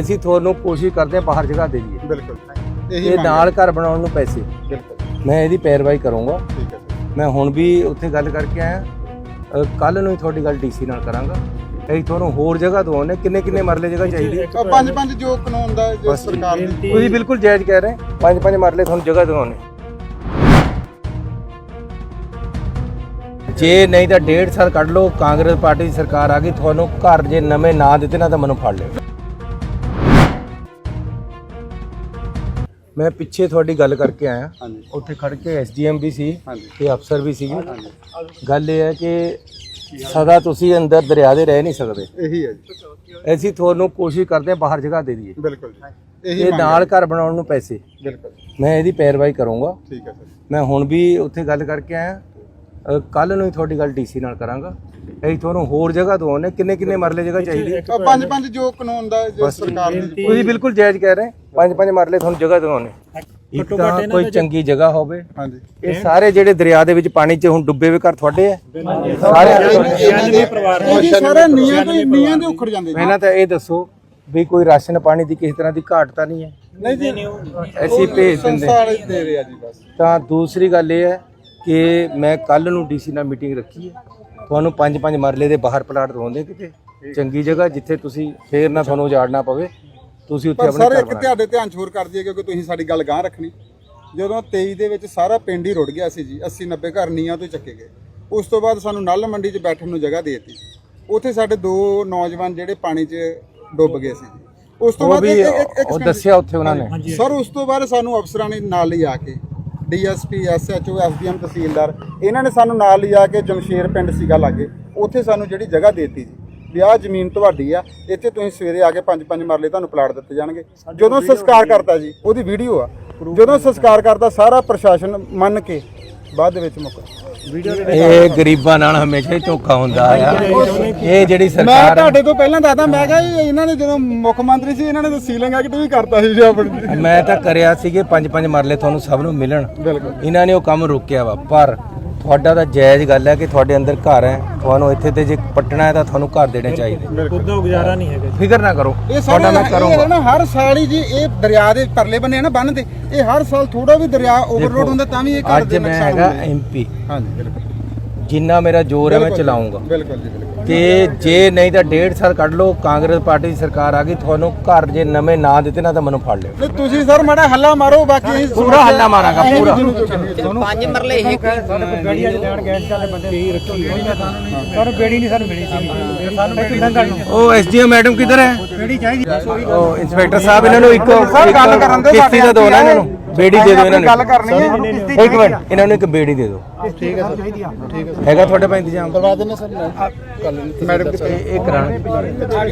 ਅਸੀਂ ਤੁਹਾਨੂੰ ਕੋਸ਼ਿਸ਼ ਕਰਦੇ ਹਾਂ ਬਾਹਰ ਜਗ੍ਹਾ ਦੇ ਦਈਏ। ਬਿਲਕੁਲ। ਇਹੀ ਇਹ ਮੰਗ ਨਾਲ ਘਰ ਬਣਾਉਣ ਨੂੰ ਪੈਸੇ। ਬਿਲਕੁਲ। ਮੈਂ ਇਹਦੀ ਪੈਰਵਾਈ ਕਰੂੰਗਾ। ਠੀਕ ਹੈ ਸਰ। ਮੈਂ ਹੁਣ ਵੀ ਉੱਥੇ ਗੱਲ ਕਰਕੇ ਆਇਆ। ਕੱਲ ਨੂੰ ਹੀ ਤੁਹਾਡੀ ਗੱਲ ਡੀਸੀ ਨਾਲ ਕਰਾਂਗਾ। ਅਸੀਂ ਤੁਹਾਨੂੰ ਹੋਰ ਜਗ੍ਹਾ ਦਵਾਉਣੇ ਕਿੰਨੇ ਕਿੰਨੇ ਮਰਲੇ ਜਗ੍ਹਾ ਚਾਹੀਦੀ ਹੈ? ਪੰਜ ਪੰਜ ਜੋ ਕਾਨੂੰਨ ਦਾ ਜੋ ਬਸ। ਸਰਕਾਰ ਦੀ ਤੁਸੀਂ ਬਿਲਕੁਲ ਜਾਇਜ਼ ਕਹਿ ਰਹੇ ਪੰਜ ਪੰਜ ਮਰਲੇ ਤੁਹਾਨੂੰ ਜਗ੍ਹਾ ਦਵਾਉਣੇ ਜੇ ਨਹੀਂ ਤਾਂ ਡੇਢ ਸਾਲ ਕੱਢ ਲਓ। ਕਾਂਗਰਸ ਪਾਰਟੀ ਦੀ ਸਰਕਾਰ ਆ ਗਈ। ਤੁਹਾਨੂੰ ਘਰ ਜੇ ਨਵੇਂ ਨਾ ਦਿੱਤੇ ਨਾ ਤਾਂ ਮੈਨੂੰ ਫੜ ਲਿਓ। ਮੈਂ ਪਿੱਛੇ ਤੁਹਾਡੀ ਗੱਲ ਕਰਕੇ ਆਇਆ। ਹਾਂਜੀ। ਉੱਥੇ ਖੜ ਕੇ ਐਸਡੀਐਮ ਵੀ ਸੀ ਤੇ ਅਫਸਰ ਵੀ ਸੀਗੇ ਗੱਲ ਇਹ ਹੈ ਕਿ ਸਦਾ ਤੁਸੀਂ ਅੰਦਰ ਦਰਿਆ ਦੇ ਰਹਿ ਨਹੀਂ ਸਕਦੇ। ਇਹੀ ਹੈ ਜੀ। ਅਸੀਂ ਤੁਹਾਨੂੰ ਕੋਸ਼ਿਸ਼ ਕਰਦੇ ਹਾਂ ਬਾਹਰ ਜਗ੍ਹਾ ਦੇ ਦਈਏ। ਬਿਲਕੁਲ ਜੀ। ਇਹੀ ਨਾਲ ਘਰ ਬਣਾਉਣ ਨੂੰ ਪੈਸੇ। ਬਿਲਕੁਲ ਮੈਂ ਇਹਦੀ ਪੈਰਵਾਈ ਕਰੂੰਗਾ। ਠੀਕ ਹੈ ਸਰ। ਮੈਂ ਹੁਣ ਵੀ ਉੱਥੇ ਗੱਲ ਕਰਕੇ ਆਇਆ। ਕੱਲ ਨੂੰ ਹੀ ਤੁਹਾਡੀ ਗੱਲ ਡੀਸੀ ਨਾਲ ਕਰਾਂਗਾ। ਅਸੀਂ ਤੁਹਾਨੂੰ ਹੋਰ ਜਗ੍ਹਾ ਦਵਾਉਣੇ ਕਿੰਨੇ ਕਿੰਨੇ ਮਰਲੇ ਜਗ੍ਹਾ ਚਾਹੀਦੀ ਪੰਜ ਪੰਜ ਜੋ ਕਾਨੂੰਨ ਦਾ ਜੋ ਸਰਕਾਰ ਦੀ ਤੁਸੀਂ ਬਿਲਕੁਲ ਜਾਇਜ਼ ਕਹਿ ਰਹੇ ਪੰਜ ਪੰਜ ਮਰਲੇ ਤੁਹਾਨੂੰ ਜਗ੍ਹਾ ਦਵਾਉਣੇ ਇੱਕ ਤਾਂ ਕੋਈ ਚੰਗੀ ਜਗ੍ਹਾ ਹੋਵੇ। ਹਾਂਜੀ। ਇਹ ਸਾਰੇ ਜਿਹੜੇ ਦਰਿਆ ਦੇ ਵਿੱਚ ਪਾਣੀ 'ਚ ਹੁਣ ਡੁੱਬੇ ਹੋਏ ਘਰ ਤੁਹਾਡੇ ਆ? ਸਾਰੇ ਸਾਰੇ ਨੀਆਂ ਤੋਂ ਨੀਆਂ ਦੇ ਉਖੜ ਜਾਂਦੇ ਪਹਿਲਾਂ ਤਾਂ ਇਹ ਦੱਸੋ ਵੀ ਕੋਈ ਰਾਸ਼ਨ ਪਾਣੀ ਦੀ ਕਿਸੇ ਤਰ੍ਹਾਂ ਦੀ ਘਾਟ ਤਾਂ ਨਹੀਂ ਹੈ? ਨਹੀਂ ਜੀ। ਅਸੀਂ ਭੇਜ ਦਿੰਦੇ। ਦੇ ਰਿਹਾ ਜੀ ਬਸ। ਤਾਂ ਦੂਸਰੀ ਗੱਲ ਇਹ ਹੈ ਕਿ ਮੈਂ ਕੱਲ ਨੂੰ ਡੀਸੀ ਨਾਲ ਮੀਟਿੰਗ ਰੱਖੀ ਹੈ। ਤੁਹਾਨੂੰ ਪੰਜ ਪੰਜ ਮਰਲੇ ਦੇ ਬਾਹਰ ਪਲਾਟ ਦਵਾਉਂਦੇ ਕਿਤੇ। ਚੰਗੀ ਜਗ੍ਹਾ ਜਿੱਥੇ ਤੁਸੀਂ ਫੇਰ ਨਾ ਤੁਹਾਨੂੰ ਉਜਾੜਨਾ ਪਵੇ। ਤੁਸੀਂ ਉੱਥੇ ਪਰ ਆਪਣੇ ਸਰ ਘਰ ਇੱਕ ਬਣਾ ਤੁਹਾਡੇ ਧਿਆਨ ਹੋਰ ਕਰ ਦਈਏ ਕਿਉਂਕਿ ਤੁਸੀਂ ਸਾਡੀ ਗੱਲ ਗਾਂ ਰੱਖਣੀ। ਜਦੋਂ 23 ਦੇ ਵਿੱਚ ਸਾਰਾ ਪਿੰਡ ਹੀ ਰੁੜ ਗਿਆ ਸੀ ਜੀ 80 90 ਘਰ ਨੀਆਂ ਤੋਂ ਹੀ ਚੱਕੇ ਗਏ। ਉਸ ਤੋਂ ਬਾਅਦ ਸਾਨੂੰ ਨਲ ਮੰਡੀ 'ਚ ਬੈਠਣ ਨੂੰ ਜਗ੍ਹਾ ਦੇ ਦਿੱਤੀ। ਉੱਥੇ ਸਾਡੇ ਦੋ ਨੌਜਵਾਨ ਜਿਹੜੇ ਪਾਣੀ 'ਚ ਡੁੱਬ ਗਏ ਸੀ ਜੀ। ਉਸ ਤੋਂ ਉਹ ਬਾਅਦ ਵੀ ਇੱਕ- ਇੱਕ- ਇੱਕ ਉਹ ਦੱਸਿਆ ਉੱਥੇ ਉਹਨਾਂ ਨੇ। ਸਰ ਉਸ ਤੋਂ ਬਾਅਦ ਸਾਨੂੰ ਅਫਸਰਾਂ ਨੇ ਨਾਲ ਲਿਆ ਕੇ ਡੀਐਸਪੀ ਐਸਐਚਓ ਐਸਡੀਐਮ ਤਹਿਸੀਲਦਾਰ ਇਹਨਾਂ ਨੇ ਸਾਨੂੰ ਨਾਲ ਲਿਆ ਕੇ ਜਮਸ਼ੇਰ ਪਿੰਡ ਸੀਗਾ ਲਾਗੇ ਉੱਥੇ ਸਾਨੂੰ ਜਿਹੜੀ ਜਗ੍ਹਾ ਦੇਤੀ ਜੀ। ਵੀ ਆਹ ਜ਼ਮੀਨ ਤੁਹਾਡੀ ਆ ਇੱਥੇ ਤੁਸੀਂ ਸਵੇਰੇ ਆ ਕੇ ਪੰਜ ਪੰਜ ਮਰਲੇ ਤੁਹਾਨੂੰ ਪਲਾਟ ਦਿੱਤੇ ਜਾਣਗੇ। ਜਦੋਂ ਸੰਸਕਾਰ ਕਰਤਾ ਜੀ ਉਹਦੀ ਵੀਡੀਓ ਆ। ਜਦੋਂ ਸੰਸਕਾਰ ਕਰਤਾ ਸਾਰਾ ਪ੍ਰਸ਼ਾਸਨ ਮੰਨ ਕੇ ਬਾਅਦ ਦੇ ਵਿੱਚ ਮੁੱਕ ਇਹ ਗਰੀਬਾਂ ਨਾਲ ਹਮੇਸ਼ਾ ਹੀ ਧੋਖਾ ਹੁੰਦਾ ਆ। ਇਹ ਜਿਹੜੀ ਮੈਂ ਸਰਕਾਰ ਹੈ ਤੁਹਾਡੇ ਤੋਂ ਪਹਿਲਾਂ ਦੱਸਦਾ ਮੈਂ ਕਿਹਾ ਜੀ ਇਹਨਾਂ ਨੇ ਜਦੋਂ ਮੁੱਖ ਮੰਤਰੀ ਸੀ ਇਹਨਾਂ ਨੇ ਤਾਂ ਸੀਲਿੰਗ ਐਕਟ ਵੀ ਕਰਤਾ ਸੀ ਜੀ ਆਪਣੀ। ਮੈਂ ਤਾਂ ਕਰਿਆ ਸੀਗੇ ਪੰਜ ਪੰਜ ਮਰਲੇ ਤੁਹਾਨੂੰ ਸਭ ਨੂੰ ਮਿਲਣ। ਬਿਲਕੁਲ। ਇਹਨਾਂ ਨੇ ਉਹ ਕੰਮ ਰੋਕਿਆ ਵਾ ਪਰ ਤੁਹਾਡਾ ਤਾਂ ਜਾਇਜ਼ ਗੱਲ ਹੈ ਕਿ ਤੁਹਾਡੇ ਅੰਦਰ ਘਰ ਹੈ। ਤੁਹਾਨੂੰ ਇੱਥੇ ਤੇ ਜੇ ਪੱਟਣਾ ਹੈ ਤਾਂ ਤੁਹਾਨੂੰ ਘਰ ਦੇਣੇ ਚਾਹੀਦੇ। ਉਦੋਂ ਗੁਜ਼ਾਰਾ ਨਹੀਂ ਹੈਗਾ ਫਿਕਰ ਨਾ ਕਰੋ। ਇਹ ਤੁਹਾਡਾ ਮੈਂ ਕਰੂੰਗਾ। ਨਾ ਹਰ ਸਾਲ ਹੀ ਜੀ ਇਹ ਦਰਿਆ ਦੇ ਪਰਲੇ ਬੰਨੇ ਆ ਨਾ ਬੰਨ ਦੇ ਇਹ ਹਰ ਸਾਲ ਥੋੜਾ ਵੀ ਦਰਿਆ ਓਵਰਲੋਡ ਹੁੰਦਾ ਤਾਂ ਵੀ ਇਹ ਘਰ ਅੱਜ ਦੇ ਮੈਂ ਨੁਕਸਾਨ ਹੈਗਾ ਹੁੰਦੇ ਆ। ਐਮਪੀ ਹਾਂਜੀ ਬਿਲਕੁਲ। ਜਿੰਨਾ ਮੇਰਾ ਜ਼ੋਰ ਹੈ ਮੈਂ ਚਲਾਉਂਗਾ। ਬਿਲਕੁਲ ਜੀ ਬਿਲਕੁਲ। ਤੇ ਜੇ ਨਹੀਂ ਤਾਂ ਡੇਢ ਸਾਲ ਕੱਢ ਲਓ ਕਾਂਗਰਸ ਪਾਰਟੀ ਦੀ ਸਰਕਾਰ ਆ ਗਈ ਤੁਹਾਨੂੰ ਘਰ ਜੇ ਨਵੇਂ ਨਾ ਦਿੱਤੇ ਨਾ ਤਾਂ ਮੈਨੂੰ ਫੜ ਲਿਓ। ਨਹੀਂ ਤੁਸੀਂ ਸਰ ਮਾੜਾ ਹੱਲਾ ਮਾਰੋ ਬਾਕੀ ਅਸੀਂ ਪੂਰਾ ਹੱਲਾ ਮਾਰਾਂਗਾ ਪੂਰਾ। ਪੰਜ ਮਰਲੇ ਇਹ ਗੜੀ ਵਾਲੇ ਲੈਣ ਗੈਸ ਵਾਲੇ ਬੰਦੇ ਹੀ ਰੱਖੀ ਹੋਈ। ਨਾ ਸਾਨੂੰ ਬੇੜੀ ਨਹੀਂ ਸਾਨੂੰ ਮਿਲੀ ਸੀ। ਸਾਨੂੰ ਬੇੜੀ ਲੰਘਣ ਨੂੰ ਉਹ ਐਸਡੀਓ ਮੈਡਮ ਕਿੱਧਰ ਹੈ? ਬੇੜੀ ਚਾਹੀਦੀ ਉਹ ਇੰਸਪੈਕਟਰ ਸਾਹਿਬ ਇਹਨਾਂ ਨੂੰ ਇੱਕ ਸਰ, ਗੱਲ ਕਰਨ ਦਿਓ, ਕਿਸ਼ਤੀ ਦਾ ਨਾ ਇਹਨਾਂ ਨੂੰ। ਬੇੜੀ ਦੇ ਦਿਓ ਇਹਨਾਂ ਨੂੰ। ਗੱਲ ਕਰਨੀ ਹੈ ਇੱਕ ਮਿੰਟ ਇਹਨਾਂ ਨੂੰ ਇੱਕ ਬੇੜੀ ਦੇ ਦਿਓ। ਠੀਕ ਹੈ ਚਾਹੀਦੀ ਆ। ਹੈਗਾ ਤੁਹਾਡੇ ਪਾ ਇੰਤਜ਼ਾਮ? ਕਰਵਾ ਦਿੰਦੇ ਸਰ। ਮੈਡਮ ਇਹ ਕਰਾਣਾ